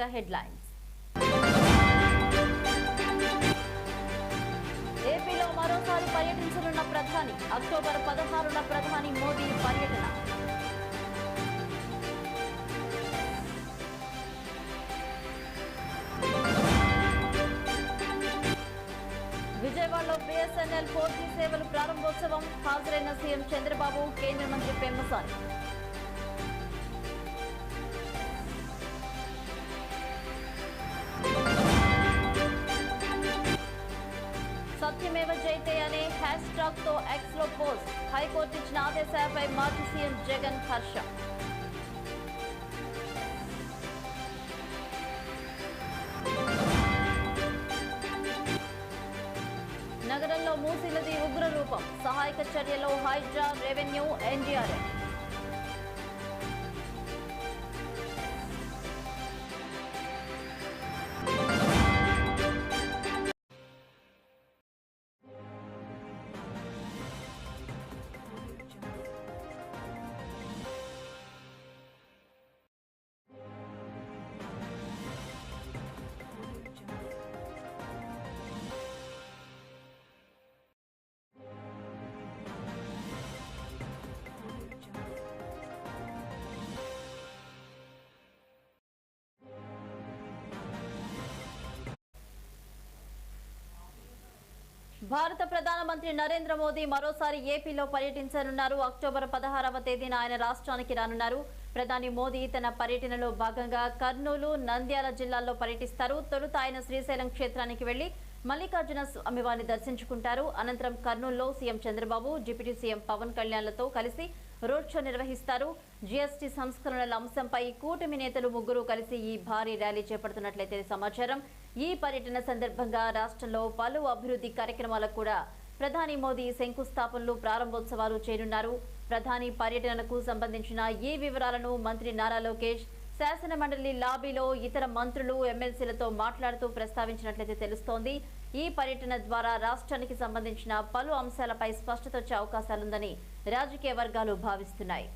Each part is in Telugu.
బులెటిన్ల హెడ్లైన్స్ ఏపీలో మరోసారి పర్యటించనున్న ప్రధాని అక్టోబర్ పదహారున ప్రధాని మోదీ పర్యటన. విజయవాడలో బీఎస్ఎన్ఎల్ ఫోర్ సేవలు ప్రారంభోత్సవం హాజరైన సీఎం చంద్రబాబు కేంద్ర మంత్రి పెమ్మసాని. మేవ జైతే అనే హ్యాష్ ట్యాగ్తో ఎక్స్లో పోస్ట్ హైకోర్టు ఇచ్చిన ఆదేశాలపై మాజీ సీఎం జగన్ హర్షం. నగరంలో మూసినది ఉగ్ర రూపం. సహాయక చర్యలో హైడ్రా రెవెన్యూ ఎన్డీఆర్ఎఫ్. భారత ప్రధానమంత్రి నరేంద్ర మోదీ మరోసారి ఏపీలో పర్యటించనున్నారు. అక్టోబర్ పదహారవ తేదీన ఆయన రాష్ట్రానికి రానున్నారు. ప్రధాని మోదీ తన పర్యటనలో భాగంగా కర్నూలు నంద్యాల జిల్లాల్లో పర్యటిస్తారు. తొలుత ఆయన శ్రీశైలం క్షేత్రానికి వెళ్ళి మల్లికార్జున స్వామివారిని దర్శించుకుంటారు. అనంతరం కర్నూలులో CM Chandrababu deputy CM Pavan కళ్యాణ్లతో కలిసి రోడ్ షో నిర్వహిస్తారు. జీఎస్టీ సంస్కరణల అంశంపై కూటమి నేతలు ముగ్గురు కలిసి ఈ భారీ ర్యాలీ చేపడుతున్నట్లయితే సమాచారం. ఈ పర్యటన సందర్భంగా రాష్ట్రంలో పలు అభివృద్ధి కార్యక్రమాలకు కూడా ప్రధాని మోదీ శంకుస్థాపనలు ప్రారంభోత్సవాలు చేరున్నారు ప్రధాని పర్యటనకు సంబంధించిన ఈ వివరాలను మంత్రి నారా లోకేష్ శాసన మండలి లాబీలో ఇతర మంత్రులు ఎమ్మెల్సీలతో మాట్లాడుతూ ప్రస్తావించినట్లయితే తెలుస్తోంది. ఈ పర్యటన ద్వారా రాష్ట్రానికి సంబంధించిన పలు అంశాలపై స్పష్టత వచ్చే అవకాశాలుందని రాజకీయ వర్గాలు భావిస్తున్నాయి.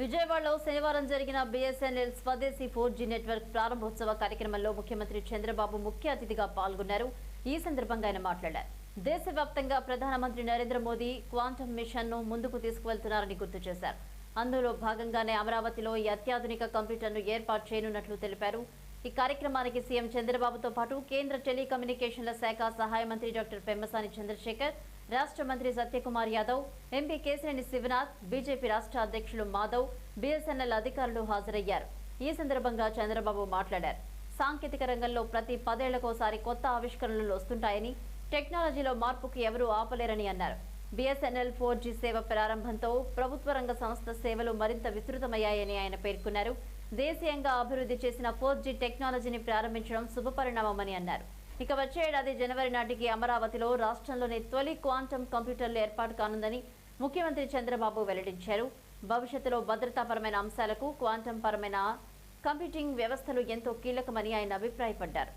విజయవాడలో శనివారం జరిగిన బిఎస్ఎన్ఎల్ స్వదేశీ ఫోర్ జీ నెట్వర్క్ ప్రారంభోత్సవ కార్యక్రమంలో ముఖ్యమంత్రి చంద్రబాబు ముఖ్య అతిథిగా పాల్గొన్నారు. ఈ సందర్భంగా ఆయన మాట్లాడారు. దేశవ్యాప్తంగా ప్రధానమంత్రి నరేంద్ర మోదీ క్వాంటమ్ మిషన్ను ముందుకు తీసుకువెళ్తున్నారని గుర్తు చేశారు. అందులో భాగంగానే అమరావతిలో ఈ అత్యాధునిక కంప్యూటర్ను ఏర్పాటు చేయనున్నట్లు తెలిపారు. ఈ కార్యక్రమానికి సీఎం చంద్రబాబుతో పాటు కేంద్ర టెలికమ్యూనికేషన్ల శాఖ సహాయ మంత్రి డాక్టర్ పెమ్మసాని చంద్రశేఖర్ రాష్ట్ర మంత్రి సత్యకుమార్ యాదవ్ ఎంపీ కేశినేని శివనాథ్ బీజేపీ రాష్ట్ర అధ్యక్షులు మాధవ్ బీఎస్ఎన్ఎల్ అధికారులు హాజరయ్యారు. ఈ సందర్భంగా చంద్రబాబు మాట్లాడారు. సాంకేతిక రంగంలో ప్రతి పదేళ్ళకోసారి కొత్త ఆవిష్కరణలు వస్తుంటాయని టెక్నాలజీలో మార్పుకు ఎవరూ ఆపలేరని అన్నారు. బీఎస్ఎన్ఎల్ ఫోర్ జీ సేవ ప్రారంభంతో ప్రభుత్వ రంగ సంస్థ సేవలు మరింత విస్తృతమయ్యాయని ఆయన పేర్కొన్నారు. దేశీయంగా అభివృద్ధి చేసిన ఫోర్ జీ టెక్నాలజీని ప్రారంభించడం శుభపరిణామమని అన్నారు. ఇక వచ్చే ఏడాది జనవరి నాటికి అమరావతిలో రాష్ట్రంలోని తొలి క్వాంటమ్ కంప్యూటర్లు ఏర్పాటు కానుందని ముఖ్యమంత్రి చంద్రబాబు వెల్లడించారు. భవిష్యత్తులో భద్రతాపరమైన అంశాలకు క్వాంటమ్ పరమైన కంప్యూటింగ్ వ్యవస్థలు ఎంతో కీలకమని ఆయన అభిప్రాయపడ్డారు.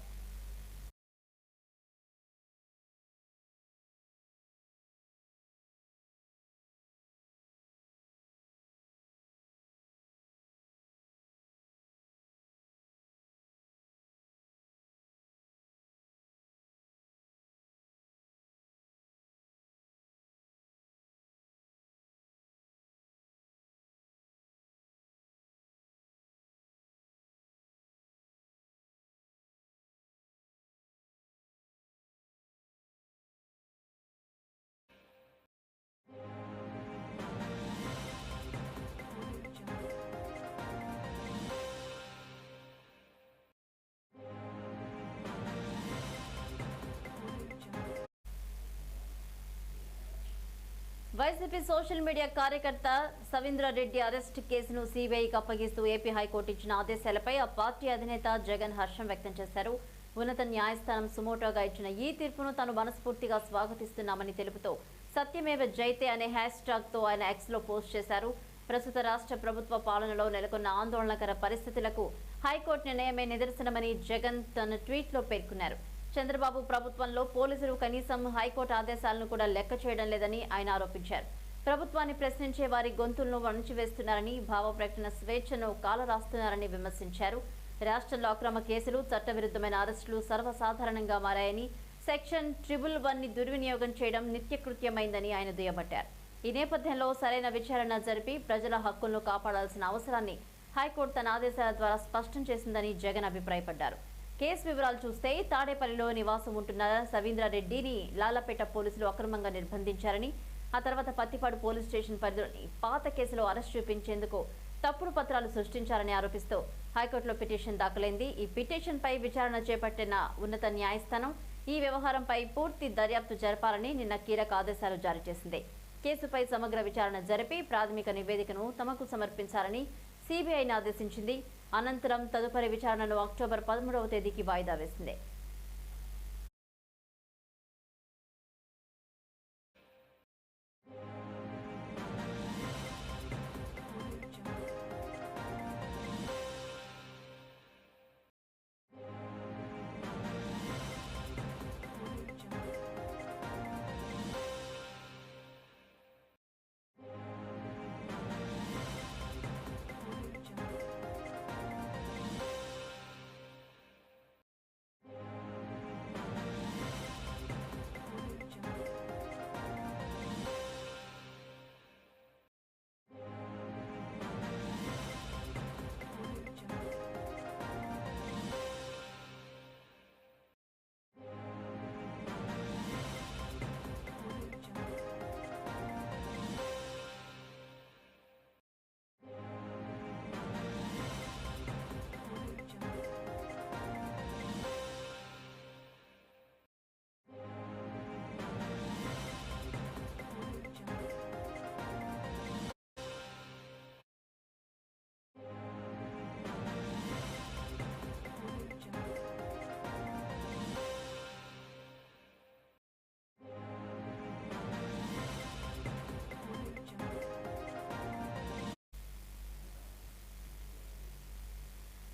వైసీపీ సోషల్ మీడియా కార్యకర్త సవీంద్రారెడ్డి అరెస్ట్ కేసును సీబీఐకి అప్పగిస్తూ ఏపీ హైకోర్టు ఇచ్చిన ఆదేశాలపై ఆ పార్టీ అధినేత జగన్ హర్షం వ్యక్తం చేశారు. ఉన్నత న్యాయస్థానం సుమోటోగా ఇచ్చిన ఈ తీర్పును తాను మనస్ఫూర్తిగా స్వాగతిస్తున్నామని తెలుపుతూ సత్యమేవ జైతే అనే హ్యాష్ ట్యాగ్తో ఆయన ఎక్స్లో పోస్ట్ చేశారు. ప్రస్తుత రాష్ట్ర ప్రభుత్వ పాలనలో నెలకొన్న ఆందోళనకర పరిస్థితులకు హైకోర్టు నిర్ణయమే నిదర్శనమని జగన్ తన ట్వీట్లో పేర్కొన్నారు. చంద్రబాబు ప్రభుత్వంలో పోలీసులు కనీసం హైకోర్టు ఆదేశాలను కూడా లెక్క చేయడం లేదని ఆయన ఆరోపించారు. ప్రభుత్వాన్ని ప్రశ్నించే వారి గొంతులను వణిచివేస్తున్నారని భావ ప్రకటన స్వేచ్ఛను కాలరాస్తున్నారని విమర్శించారు. రాష్ట్రంలో అక్రమ కేసులు చట్టవిరుద్ధమైన అరెస్టులు సర్వసాధారణంగా మారాయని సెక్షన్ ట్రిబుల్ వన్ని దుర్వినియోగం చేయడం నిత్యకృత్యమైందని ఆయన దుయ్యబట్టారు. ఈ నేపథ్యంలో సరైన విచారణ జరిపి ప్రజల హక్కులను కాపాడాల్సిన అవసరాన్ని హైకోర్టు తన ఆదేశాల ద్వారా స్పష్టం చేసిందని జగన్ అభిప్రాయపడ్డారు. కేసు వివరాలు చూస్తే తాడేపల్లిలో నివాసం ఉంటున్న సవీంద్రారెడ్డిని లాలపేట పోలీసులు అక్రమంగా నిర్బంధించారని ఆ తర్వాత పత్తిపాడు పోలీస్ స్టేషన్ పరిధిలోని పాత కేసులో అరెస్ట్ చూపించేందుకు తప్పుడు పత్రాలు సృష్టించారని ఆరోపిస్తూ హైకోర్టులో పిటిషన్ దాఖలైంది. ఈ పిటిషన్ పై విచారణ చేపట్టిన ఉన్నత న్యాయస్థానం ఈ వ్యవహారంపై పూర్తి దర్యాప్తు జరపాలని నిన్న కీలక ఆదేశాలు జారీ చేసింది. కేసుపై సమగ్ర విచారణ జరిపి ప్రాథమిక నివేదికను తమకు సమర్పించాలని సిబిఐని ఆదేశించింది. అనంతరం తదుపరి విచారణను అక్టోబర్ పదమూడవ తేదీకి వాయిదా వేసింది.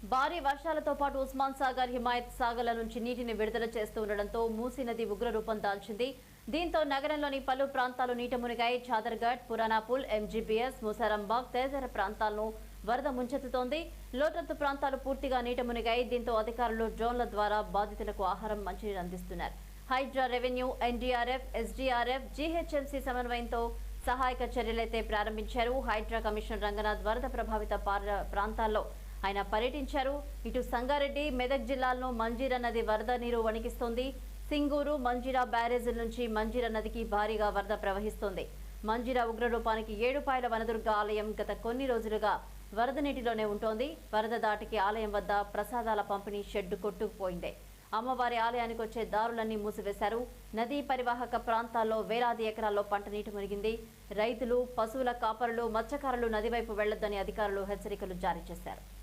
భారీ వర్షాలతో పాటు ఉస్మాన్ సాగర్ హిమాయత్ సాగర్ల నుంచి నీటిని విడుదల చేస్తూ ఉండడంతో మూసీ నది ఉగ్రరూపం దాల్చింది. దీంతో నగరంలోని పలు ప్రాంతాలు నీట మునిగాయి. చాదర్ఘట్ పురానాపూల్ ఎంజీబీఎస్ ముసారంబాగ్ తదితర ప్రాంతాలను వరద ముంచెత్తుతోంది. లోటత్తు ప్రాంతాలు పూర్తిగా నీట మునిగాయి. దీంతో అధికారులు డ్రోన్ల ద్వారా బాధితులకు ఆహారం మంచినీరు అందిస్తున్నారు. Hydraa revenue NDRF SDRF GHMC సమన్వయంతో సహాయక చర్యలైతే ప్రారంభించారు. హైడ్రా కమిషనర్ రంగనాథ్ వరద ప్రభావిత పార- ప్రాంతాల్లో ఆయన పర్యటించారు. ఇటు సంగారెడ్డి మెదక్ జిల్లాల్లో మంజీరా నది వరద నీరు వణికిస్తోంది. సింగూరు మంజీరా బ్యారేజీల నుంచి మంజీరా నదికి భారీగా వరద ప్రవహిస్తోంది. మంజీరా ఉగ్రరూపానికి ఏడుపాయల వనదుర్గ ఆలయం గత కొన్ని రోజులుగా వరద నీటిలోనే ఉంటోంది. వరద దాటికి ఆలయం వద్ద ప్రసాదాల పంపిణీ షెడ్డు కొట్టుకుపోయింది. అమ్మవారి ఆలయానికి వచ్చే దారులన్నీ మూసివేశారు. నదీ పరివాహక ప్రాంతాల్లో వేలాది ఎకరాల్లో పంట నీటి మునిగింది. రైతులు పశువుల కాపరులు మత్స్యకారులు నదివైపు వెళ్ళొద్దని అధికారులు హెచ్చరికలు జారీ చేశారు.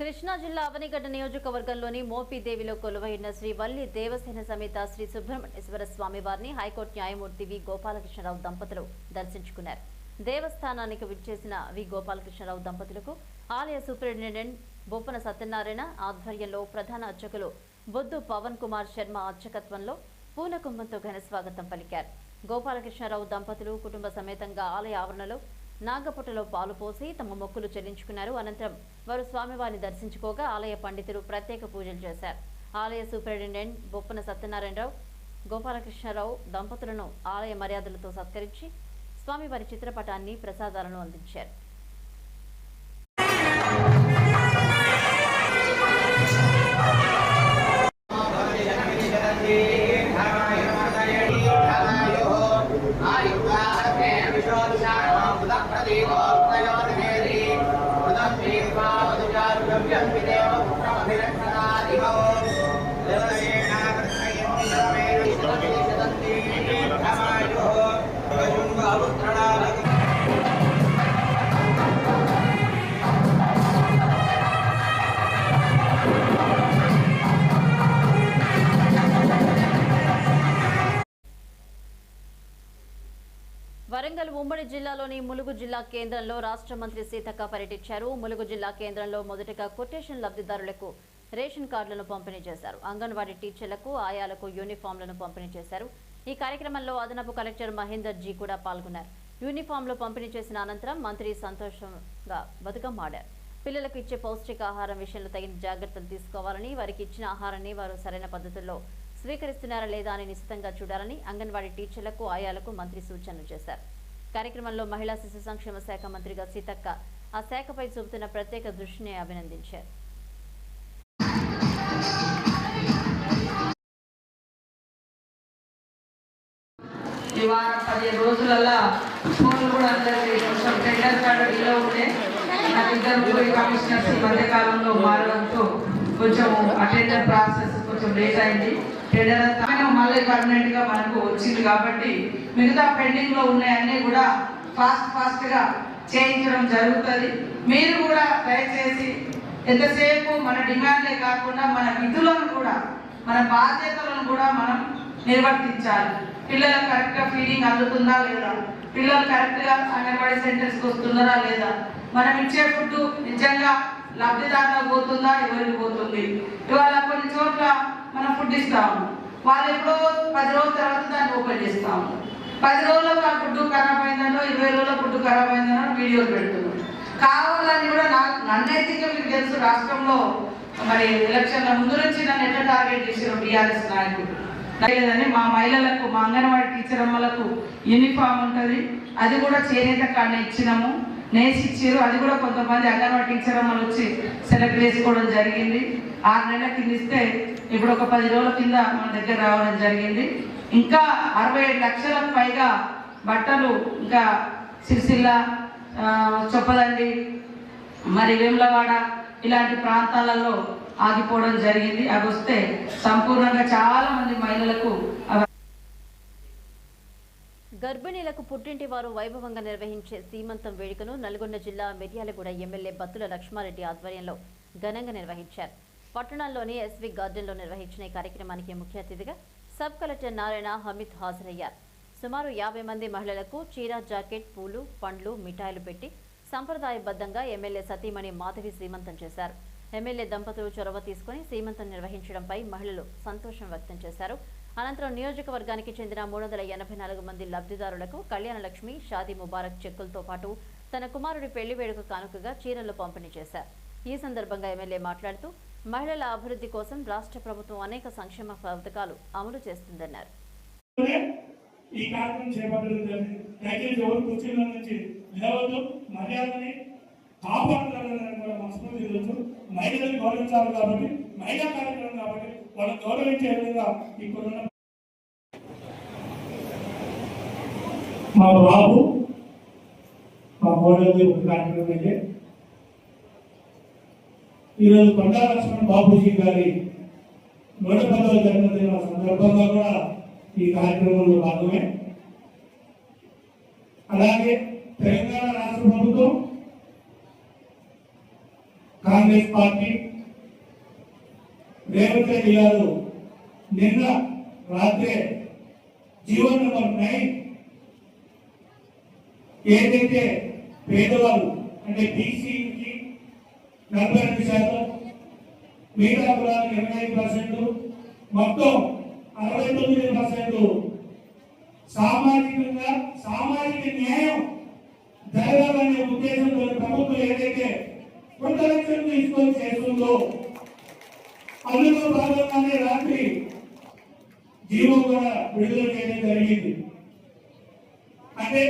కృష్ణా జిల్లా అవనిగడ్డ నియోజకవర్గంలోని మోపిదేవిలో కొలువైన శ్రీ వల్లి దేవసేన సమేత శ్రీ సుబ్రహ్మణ్యేశ్వర స్వామి వారిని హైకోర్టు న్యాయమూర్తి వి గోపాలకృష్ణరావు దంపతులు దర్శించుకున్నారు. దేవస్థానానికి విచ్చేసిన వి గోపాలకృష్ణరావు దంపతులకు ఆలయ సూపరింటెండెంట్ బొప్పన సత్యనారాయణ ఆధ్వర్యంలో ప్రధాన అర్చకులు బొద్దు పవన్ కుమార్ శర్మ అర్చకత్వంలో పూల కుంభంతో ఘన స్వాగతం పలికారు. గోపాలకృష్ణరావు దంపతులు కుటుంబ సమేతంగా ఆలయ ఆవరణలో నాగపుట్టలో పాలు పోసి తమ మొక్కులు చెల్లించుకున్నారు. అనంతరం వారు స్వామివారిని దర్శించుకోగా ఆలయ పండితులు ప్రత్యేక పూజలు చేశారు. ఆలయ సూపరింటెండెంట్ బొప్పన సత్యనారాయణరావు గోపాలకృష్ణరావు దంపతులను ఆలయ మర్యాదలతో సత్కరించి స్వామివారి చిత్రపటాన్ని ప్రసాదాలను అందించారు. వరంగల్ ఉమ్మడి జిల్లాలోని ములుగు జిల్లా కేంద్రంలో రాష్ట్ర మంత్రి సీతక్క పర్యటించారు. ములుగు జిల్లా కేంద్రంలో మొదటగా కొటేషన్ లబ్ధిదారులకు రేషన్ కార్డులను పంపిణీ చేశారు. అంగన్వాడీ టీచర్లకు ఆయాలకు యూనిఫామ్లను పంపిణీ చేశారు. ఈ కార్యక్రమంలో అదనపు కలెక్టర్ మహేందర్ జీ కూడా పాల్గొన్నారు. యూనిఫామ్లు పంపిణీ చేసిన అనంతరం మంత్రి సంతోషంగా బతుకమ్మ ఆడారు పిల్లలకు ఇచ్చే పౌష్టికాహారం విషయంలో తగిన జాగ్రత్తలు తీసుకోవాలని వారికి ఇచ్చిన ఆహారాన్ని వారు సరైన పద్ధతుల్లో స్వీకరిస్తున్నారా లేదా అని నిశ్చితంగా చూడాలని అంగన్వాడీ టీచర్లకు ఆయాలకు మంత్రి సూచనలు చేశారు. కార్యక్రమంలో మహిళా శిశు సంక్షేమ శాఖ మంత్రిగా సీతక్క ఆ శాఖపై చూపుతున్న ప్రత్యేక దృష్టిని అభినందించారు. ఈ వారం పదిహేను రోజులల్లా స్కూల్ కూడా అందరికీ కొంచెం టెండర్ కార్డు ఇలా ఉంటే నాకు ఇద్దరు కమిషనర్స్ ఈ మధ్య మారడంతో కొంచెం అటెండర్ ప్రాసెస్ కొంచెం లేట్ అయింది. టెండర్ మళ్ళీ పర్మనెంట్గా మనకు వచ్చింది కాబట్టి మిగతా పెండింగ్లో ఉన్నాయన్నీ కూడా ఫాస్ట్ ఫాస్ట్గా చేయించడం జరుగుతుంది. మీరు కూడా దయచేసి ఎంతసేపు మన డిమాండ్లే కాకుండా మన విధులను కూడా మన బాధ్యతలను కూడా మనం నిర్వర్తించాలి. పిల్లలకు కరెక్ట్గా ఫీడింగ్ అందుతుందా లేదా? పిల్లలు కరెక్ట్గా అంగన్వాడీ సెంటర్స్కి వస్తున్నారా లేదా? మనం ఇచ్చే ఫుడ్ నిజంగా లబ్ధిదారులకు పోతుందా? ఎవరికి పోతుంది? ఇవాళ కొన్ని చోట్ల మనం ఫుడ్ ఇస్తాము. వాళ్ళు ఎప్పుడో పది రోజుల తర్వాత దాన్ని ఓపెన్ చేస్తాము. పది రోజులకు ఆ ఫుడ్ ఖరాబ్ అయిందనో ఇరవై రోజుల ఫుడ్ ఖరాబ్ అయిందనో వీడియోలు పెడుతున్నాం. కావాలని కూడా నాకు నన్నైతే మీకు తెలుసు రాష్ట్రంలో మరి ఎలక్షన్ల ముందు నుంచి నన్ను ఎట్లా టార్గెట్ చేసిన టీఆర్ఎస్ నాయకుడు లేదని మా మహిళలకు మా అంగన్వాడీ టీచర్ అమ్మలకు యూనిఫామ్ ఉంటుంది. అది కూడా చేనేత కాడ ఇచ్చినాము. నేసిచ్చారు అది కూడా కొంతమంది అంగన్వాడీ టీచర్ అమ్మలు వచ్చి సెలెక్ట్ చేసుకోవడం జరిగింది. ఆరు నెలల కింద ఇస్తే ఇప్పుడు ఒక పది రోజుల కింద మన దగ్గర రావడం జరిగింది. ఇంకా అరవై ఏడు లక్షలకు పైగా బట్టలు ఇంకా సిరిసిల్ల చొప్పదండి మరి వేములవాడ ఇలాంటి ప్రాంతాలలో ఆగిపోవడం జరిగింది. అవి వస్తే సంపూర్ణంగా చాలా మంది మహిళలకు గర్భిణీలకు పుట్టింటి వారు వైభవంగా నిర్వహించే సీమంతం వేడుకను నల్గొండ జిల్లా మిర్యాలగూడ ఎమ్మెల్యే బత్తుల లక్ష్మారెడ్డి ఆధ్వర్యంలో ఘనంగా నిర్వహించారు. పట్టణంలోని ఎస్వి గార్డెన్లో నిర్వహించిన ఈ కార్యక్రమానికి ముఖ్య అతిథిగా సబ్ కలెక్టర్ నారాయణ హమీద్ హాజరయ్యారు. సుమారు యాభై మంది మహిళలకు చీర జాకెట్ పూలు పండ్లు మిఠాయిలు పెట్టి సంప్రదాయబద్ధంగా ఎమ్మెల్యే సతీమణి మాధవి శ్రీమంతం చేశారు. ఎమ్మెల్యే దంపతులు చొరవ తీసుకుని సీమంతం నిర్వహించడంపై మహిళలు సంతోషం వ్యక్తం చేశారు. అనంతరం నియోజకవర్గానికి చెందిన మూడు వందల ఎనభై నాలుగు మంది లబ్ధిదారులకు కళ్యాణ లక్ష్మి షాదీ ముబారక్ చెక్కులతో పాటు తన కుమారుడి పెళ్ళి వేడుక కానుకగా చీరలు పంపిణీ చేశారు. ఈ సందర్భంగా ఎమ్మెల్యే మాట్లాడుతూ మహిళల అభివృద్ధి కోసం రాష్ట్ర ప్రభుత్వం అనేక సంక్షేమ పథకాలు అమలు చేస్తుందన్నారు. ఈ కార్యక్రమం చేపట్టడం జరిగింది. దయచేసి ఎవరు నుంచి నిలవద్దు మర్యాదని కాపాడాలని కూడా మనస్ఫూర్తి మహిళలను గౌరవించాలి కాబట్టి మహిళా కార్యక్రమం కాబట్టి వాళ్ళని గౌరవించే విధంగా ఇప్పుడున్న మా బాబు మా మోడీ ఒక కార్యక్రమం అయితే. ఈరోజు కొండా లక్ష్మణ్ బాబుజీ గారి నూట పదవ జన్మదిన సందర్భంగా కూడా ఈ కార్యక్రమంలో భాగమే. అలాగే తెలంగాణ రాష్ట్ర ప్రభుత్వం కాంగ్రెస్ పార్టీ రేవంత్ రెడ్డి గారు నిన్న రాత్రే జీవో నెంబర్ నైన్ ఏదైతే పేదవాళ్ళు అంటే బీసీకి నలభై రెండు శాతం మిగతా కులాలకు ఎనభై ఐదు పర్సెంట్ మొత్తం అరవై తొమ్మిది పర్సెంట్ సామాజికంగా సామాజిక న్యాయం జరగాలనే ఉద్దేశంతో ప్రభుత్వం ఏదైతే కొంత లక్షలు తీసుకొని చేస్తుందో అందులో భాగంగానే రాత్రి జీవో కూడా విడుదల చేయడం జరిగింది. అంటే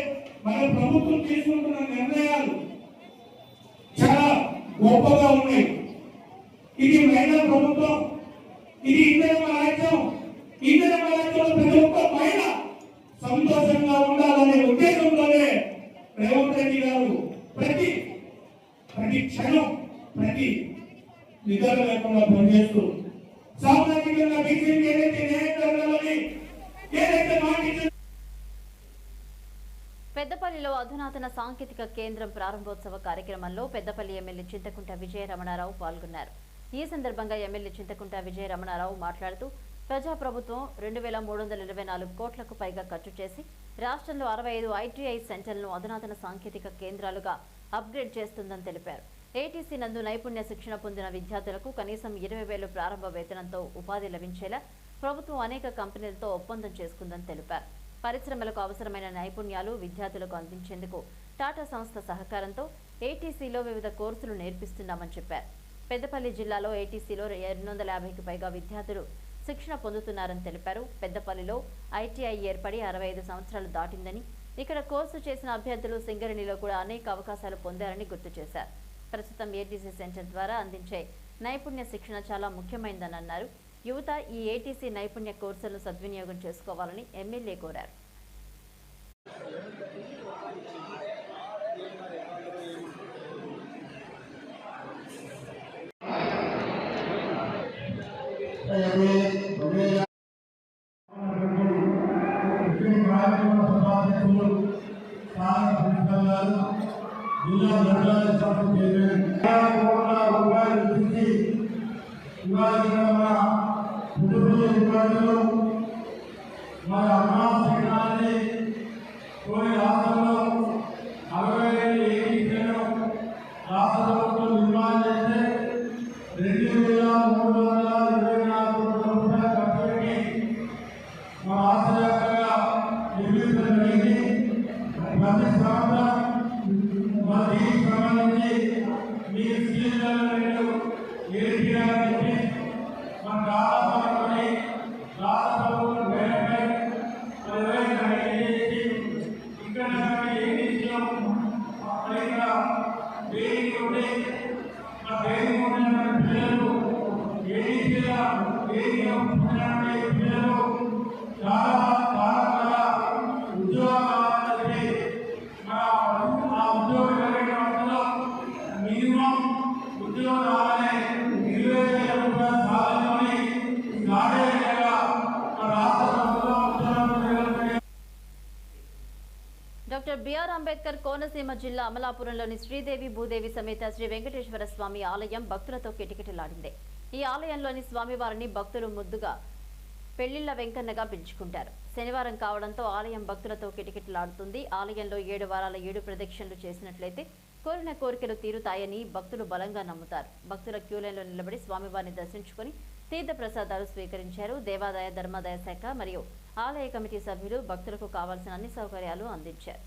మన ప్రభుత్వం తీసుకుంటున్న నిర్ణయాలు చాలా గొప్పగా ఉన్నాయి. ఇది మహిళా ప్రభుత్వం ఇది ఇంధన రాజ్యం ఇంధన రాజ్యంలో ప్రతి ఒక్క మహిళ సంతోషంగా ఉండాలనే ఉద్దేశంతోనే రేవంత్ రెడ్డి గారు ప్రతి ప్రతి క్షణం నిద్ర లేకుండా పనిచేస్తూ సామాజికంగా బీజేపీ ఏదైతే న్యాయం జరగాలని ఏదైతే మాటించారో పెద్దపల్లిలో అధునాతన సాంకేతిక కేంద్రం ప్రారంభోత్సవ కార్యక్రమంలో పెద్దపల్లి ఎమ్మెల్యే చింతకుంట విజయ రమణారావు పాల్గొన్నారు. ఈ సందర్భంగా ఎమ్మెల్యే చింతకుంట విజయ రమణారావు మాట్లాడుతూ ప్రజాప్రభుత్వం రెండు వేల మూడు వందల ఇరవై నాలుగు కోట్లకు పైగా ఖర్చు చేసి రాష్ట్రంలో అరవై ఐదు ఐటీఐ సెంటర్లను అధునాతన సాంకేతిక కేంద్రాలుగా అప్గ్రేడ్ చేస్తుందని తెలిపారు. ఏటీసీ నందు నైపుణ్య శిక్షణ పొందిన విద్యార్థులకు కనీసం ఇరవై వేలు ప్రారంభ వేతనంతో ఉపాధి లభించేలా ప్రభుత్వం అనేక కంపెనీలతో ఒప్పందం చేసుకుందని తెలిపారు. పరిశ్రమలకు అవసరమైన నైపుణ్యాలు విద్యార్థులకు అందించేందుకు టాటా సంస్థ సహకారంతో ఏటీసీలో వివిధ కోర్సులు నేర్పిస్తున్నామని చెప్పారు. పెద్దపల్లి జిల్లాలో ఏటీసీలో రెండు వందల యాభైకి పైగా విద్యార్థులు శిక్షణ పొందుతున్నారని తెలిపారు. పెద్దపల్లిలో ఐటీఐ ఏర్పడి అరవై ఐదు సంవత్సరాలు దాటిందని ఇక్కడ కోర్సు చేసిన అభ్యర్థులు సింగరేణిలో కూడా అనేక అవకాశాలు పొందారని గుర్తు చేశారు. ప్రస్తుతం ఏటీసీ సెంటర్ ద్వారా అందించే నైపుణ్య శిక్షణ చాలా ముఖ్యమైనదని అన్నారు. యువత ఈ ఏటీసీ నైపుణ్య కోర్సులను సద్వినియోగం చేసుకోవాలని ఎమ్మెల్యే కోరారు. మన అమ్మా శిక్షణాన్ని కొన్ని రాష్ట్రంలో పిల్లలు ఏ పిల్లలు చాలా బిఆర్ అంబేద్కర్ కోనసీమ జిల్లా అమలాపురంలోని శ్రీదేవి భూదేవి సమేత శ్రీ వెంకటేశ్వర స్వామి ఆలయం భక్తులతో కిటకిటలాడింది. ఈ ఆలయంలోని స్వామివారిని భక్తులు ముద్దుగా పెళ్ళిళ్ళ వెంకన్నగా పిలుచుకుంటారు. శనివారం కావడంతో ఆలయం భక్తులతో కిటకిటలాడుతుంది. ఆలయంలో ఏడు వారాల ఏడు ప్రదక్షిణలు చేసినట్లయితే కోరిన కోరికలు తీరుతాయని భక్తులు బలంగా నమ్ముతారు. భక్తుల క్యూలైన్లో నిలబడి స్వామివారిని దర్శించుకుని తీర్థ ప్రసాదాలు స్వీకరించారు. దేవాదాయ ధర్మాదాయ శాఖ మరియు ఆలయ కమిటీ సభ్యులు భక్తులకు కావాల్సిన అన్ని సౌకర్యాలు అందించారు.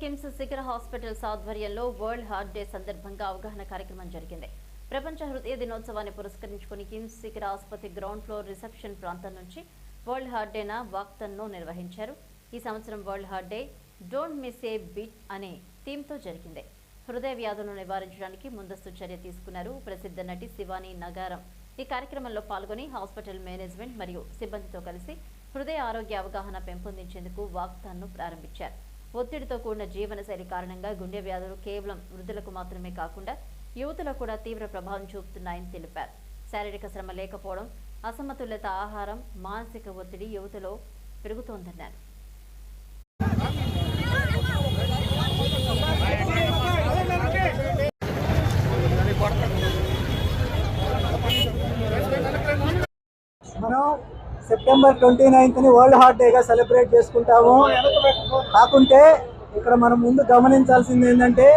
కిమ్స్ శిఖర హాస్పిటల్స్ ఆధ్వర్యంలో వరల్డ్ హార్ట్ డే సందర్భంగా అవగాహన కార్యక్రమం జరిగింది. ప్రపంచ హృదయ దినోత్సవాన్ని పురస్కరించుకుని కిమ్స్ శిఖర ఆసుపత్రి గ్రౌండ్ ఫ్లోర్ రిసెప్షన్ ప్రాంతం నుంచి వరల్డ్ హార్ట్ డేన వాక్తన్ను నిర్వహించారు. ఈ సంవత్సరం world heart day don't miss a beat అనే థీమ్తో జరిగింది. హృదయ వ్యాధులను నివారించడానికి ముందస్తు చర్య తీసుకున్నారు ప్రసిద్ధ నటి శివాని నగారం. ఈ కార్యక్రమంలో పాల్గొని హాస్పిటల్ మేనేజ్మెంట్ మరియు సిబ్బందితో కలిసి హృదయ ఆరోగ్య అవగాహన పెంపొందించేందుకు వాక్తాన్ను ప్రారంభించారు. ఒత్తిడితో కూడిన జీవనశైలి కారణంగా గుండె వ్యాధులు కేవలం వృద్ధులకు మాత్రమే కాకుండా యువతలో కూడా తీవ్ర ప్రభావం చూపుతున్నాయని తెలిపారు. శారీరక శ్రమ లేకపోవడం అసమతుల్యత ఆహారం మానసిక ఒత్తిడి యువతలో పెరుగుతోందన్నారు. మనం సెప్టెంబర్ ట్వంటీ నైన్త్ని వరల్డ్ హార్ట్ డేగా సెలబ్రేట్ చేసుకుంటాము. కాకుంటే ఇక్కడ మనం ముందు గమనించాల్సింది ఏంటంటే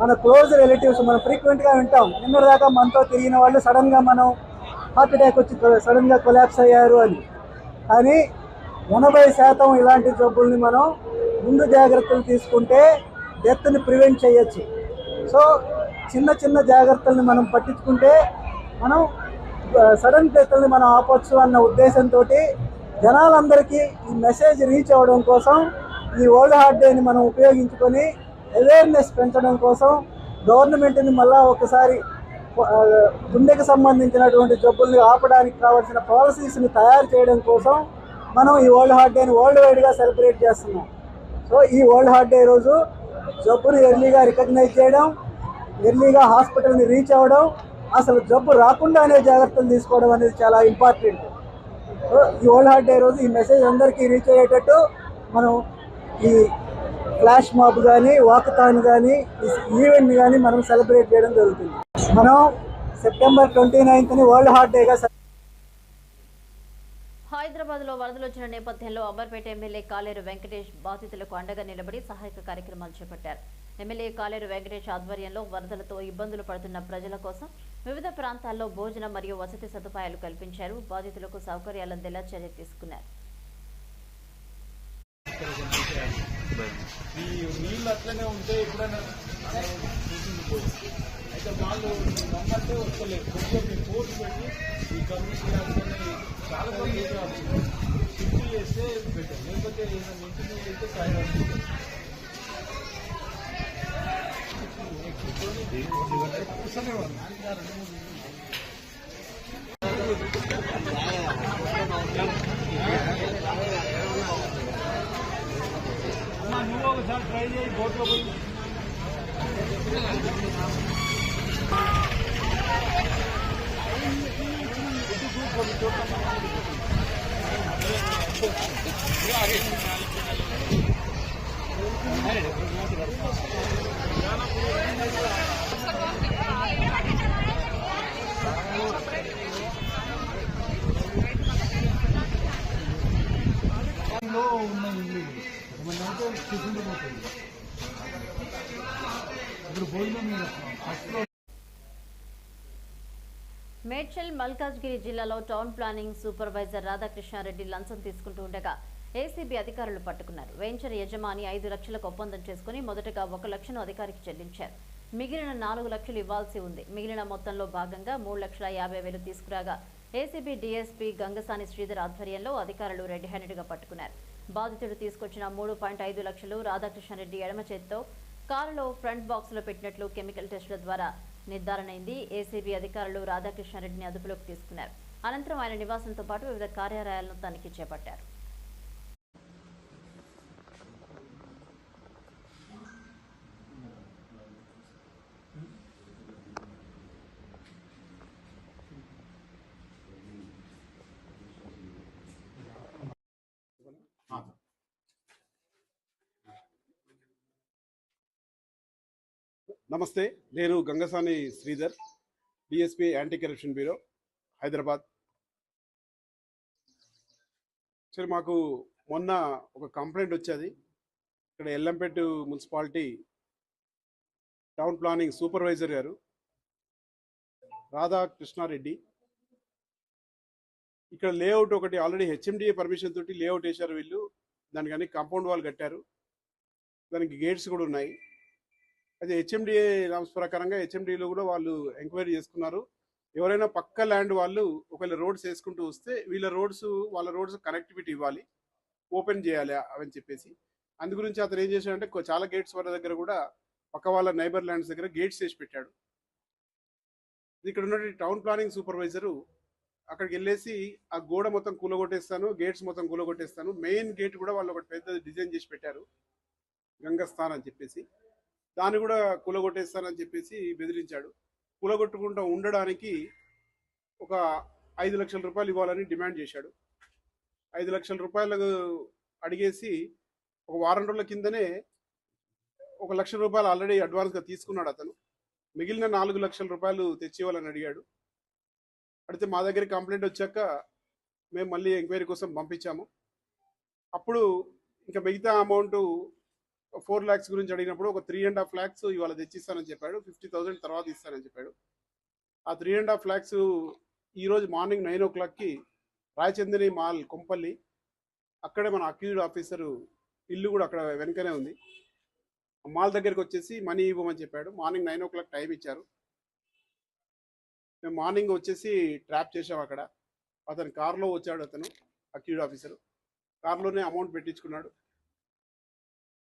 మన క్లోజ్ రిలేటివ్స్ మనం ఫ్రీక్వెంట్గా వింటాం. దాకా మనతో తిరిగిన వాళ్ళు సడన్గా మనం హార్ట్ అటాక్ వచ్చి సడన్గా కొలాప్స్ అయ్యారు అని. కానీ ఎనభై శాతం ఇలాంటి జబ్బుల్ని మనం ముందు జాగ్రత్తలు తీసుకుంటే డెత్ని ప్రివెంట్ చేయొచ్చు. సో చిన్న చిన్న జాగ్రత్తల్ని మనం పట్టించుకుంటే మనం సడన్ డెత్ని మనం ఆపొచ్చు అన్న ఉద్దేశంతో జనాలందరికీ ఈ మెసేజ్ రీచ్ అవ్వడం కోసం ఈ వరల్డ్ హార్ట్ డేని మనం ఉపయోగించుకొని అవేర్నెస్ పెంచడం కోసం గవర్నమెంట్ని మళ్ళా ఒకసారి గుండెకి సంబంధించినటువంటి జబ్బుల్ని ఆపడానికి కావాల్సిన పాలసీస్ని తయారు చేయడం కోసం మనం ఈ వరల్డ్ హార్ట్ డేని వరల్డ్ వైడ్గా సెలబ్రేట్ చేస్తున్నాం. సో ఈ వరల్డ్ హార్ట్ డే రోజు జబ్బుని ఎర్లీగా రికగ్నైజ్ చేయడం ఎర్లీగా హాస్పిటల్ని రీచ్ అవ్వడం అసలు జబ్బు రాకుండానే జాగ్రత్తలు తీసుకోవడం అనేది చాలా ఇంపార్టెంట్. ఈ ఓల్డ్ హార్ట్ డే రోజు ఈ మెసేజ్ అందరికీ రీచ్ అయ్యేటట్టు మనం ఈ ఫ్లాష్ మాబ్ కానీ వాకథాన్ కానీ ఈవెంట్ కానీ మనం సెలబ్రేట్ చేయడం జరుగుతుంది. మనం సెప్టెంబర్ ట్వంటీ నైన్త్ని వరల్డ్ హార్ట్ డేగా హైదరాబాద్లో వరదలు వచ్చిన నేపథ్యంలో అంబర్పేట ఎమ్మెల్యే కాలేరు వెంకటేష్ బాధితులకు అండగా నిలబడి సహాయక కార్యక్రమాలు చేపట్టారు. ఎమ్మెల్యే కాలేరు వెంకటేష్ ఆధ్వర్యంలో వరదలతో ఇబ్బందులు పడుతున్న ప్రజల కోసం వివిధ ప్రాంతాల్లో భోజనం మరియు వసతి సదుపాయాలు కల్పించారు. బాధితులకు సౌకర్యాలు అందేలా చర్య తీసుకున్నారు. ఈ నీళ్ళు అట్లనే ఉంటే ఎప్పుడైనా అయితే వాళ్ళు నమ్మంటే వస్తలేదు. కొంచెం కోర్టు పెట్టి ఈ కమ్యూనిటీ చాలా మంది షిఫ్ట్ చేస్తే బెటర్. లేకపోతే ఏదైనా ఇంటి అయితే సాయం నువ్వు ఒకసారి ట్రై చేయి బోట్లో పోయి లో ఉన్న ఇల్లు అయితే టిఫిన్ పోతుంది ఇప్పుడు భోజనం మీద ఫస్ట్ మేడ్చల్ మల్కాజ్గిరి జిల్లాలో టౌన్ ప్లానింగ్ సూపర్వైజర్ రాధాకృష్ణారెడ్డి లంచం తీసుకుంటూ ఉండగా ఏసీబీ అధికారులు పట్టుకున్నారు. వెంచర్ యజమాని ఐదు లక్షలకు ఒప్పందం చేసుకుని మొదటగా ఒక లక్షను అధికారికి చెల్లించారు. మిగిలిన నాలుగు లక్షలు ఇవ్వాల్సి ఉంది. మిగిలిన మొత్తంలో భాగంగా మూడు లక్షల యాభై వేలు తీసుకురాగా ఏసీబీ డీఎస్పీ గంగసాని శ్రీధర్ ఆధ్వర్యంలో అధికారులు రెడ్ హ్యాండెడ్గా పట్టుకున్నారు. బాధితుడు తీసుకొచ్చిన మూడు పాయింట్ ఐదు లక్షలు రాధాకృష్ణారెడ్డి ఎడమ చేత్తో కారులో ఫ్రంట్ బాక్స్లో పెట్టినట్లు కెమికల్ టెస్టుల ద్వారా నిర్ధారణ అయింది ఏసీబీ అధికారులు రాధాకృష్ణారెడ్డిని అదుపులోకి తీసుకున్నారు. అనంతరం ఆయన నివాసంతో పాటు వివిధ కార్యాలయాలను తనిఖీ చేపట్టారు. నమస్తే నేను Gangasani Sridhar DSP anti corruption bureau Hyderabad. సరే మాకు మొన్న ఒక కంప్లైంట్ వచ్చేది. ఇక్కడ Yellampet municipality town planning supervisor గారు రాధాకృష్ణారెడ్డి ఇక్కడ లేఅవుట్ ఒకటి ఆల్రెడీ హెచ్ఎండిఏ పర్మిషన్ తోటి లేఅవుట్ వేశారు వీళ్ళు. దానికని కాంపౌండ్ వాల్ కట్టారు. దానికి గేట్స్ కూడా ఉన్నాయి. అయితే హెచ్ఎండిఏ నామ్స్ ప్రకారంగా హెచ్ఎండిలో కూడా వాళ్ళు ఎంక్వైరీ చేసుకున్నారు. ఎవరైనా పక్క ల్యాండ్ వాళ్ళు ఒకవేళ రోడ్స్ వేసుకుంటూ వస్తే వీళ్ళ రోడ్స్ వాళ్ళ రోడ్స్ కనెక్టివిటీ ఇవ్వాలి. ఓపెన్ చేయాలి అవని చెప్పేసి. అందు గురించి అతను ఏం చేశాడంటే చాలా గేట్స్ వాళ్ళ దగ్గర కూడా పక్క వాళ్ళ నైబర్ ల్యాండ్స్ దగ్గర గేట్స్ వేసి పెట్టాడు. ఇక్కడ ఉన్న టౌన్ ప్లానింగ్ సూపర్వైజరు అక్కడికి వెళ్ళేసి ఆ గోడ మొత్తం కూలగొట్టేస్తాను గేట్స్ మొత్తం కూలగొట్టేస్తాను. మెయిన్ గేట్ కూడా వాళ్ళు ఒకటి పెద్ద డిజైన్ చేసి పెట్టారు. గంగస్థాన్ అని చెప్పేసి. దాన్ని కూడా కూలగొట్టేస్తానని చెప్పేసి బెదిరించాడు. కూలగొట్టుకుంటూ ఉండడానికి ఒక ఐదు లక్షల రూపాయలు ఇవ్వాలని డిమాండ్ చేశాడు. ఐదు లక్షల రూపాయలు అడిగేసి ఒక వారం రోజుల కిందనే ఒక లక్ష రూపాయలు ఆల్రెడీ అడ్వాన్స్గా తీసుకున్నాడు అతను. మిగిలిన నాలుగు లక్షల రూపాయలు తెచ్చేవాలని అడిగాడు. అడిగితే మా దగ్గర కంప్లైంట్ వచ్చాక మేము మళ్ళీ ఎంక్వైరీ కోసం పంపించాము. అప్పుడు ఇంకా మిగతా అమౌంట్ ఫోర్ ల్యాక్స్ గురించి అడిగినప్పుడు ఒక త్రీ అండ్ హాఫ్ ల్యాక్స్ ఇవాళ తెచ్చిస్తానని చెప్పాడు. ఫిఫ్టీ థౌసండ్ తర్వాత ఇస్తానని చెప్పాడు. ఆ త్రీ అండ్ హాఫ్ ల్యాక్స్ ఈరోజు మార్నింగ్ నైన్ ఓ క్లాక్కి రాయచందని మాల్ కొంపల్లి అక్కడే మన అక్యూజ్డ్ ఆఫీసరు ఇల్లు కూడా అక్కడ వెనకనే ఉంది. మాల్ దగ్గరికి వచ్చేసి మనీ ఇవ్వమని చెప్పాడు. Morning nine o'clock time ఇచ్చారు. మేము మార్నింగ్ వచ్చేసి ట్రాప్ చేసాం అక్కడ. అతను కార్లో వచ్చాడు అతను అక్యూజ్డ్ ఆఫీసరు కార్లోనే అమౌంట్ పెట్టించుకున్నాడు.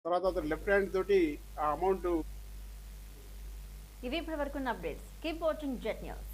తర్వాత అతను లెఫ్ట్ హ్యాండ్ తోటి ఆ అమౌంట్ ఇవి ఇప్పటి వరకు updates keep watching Jet News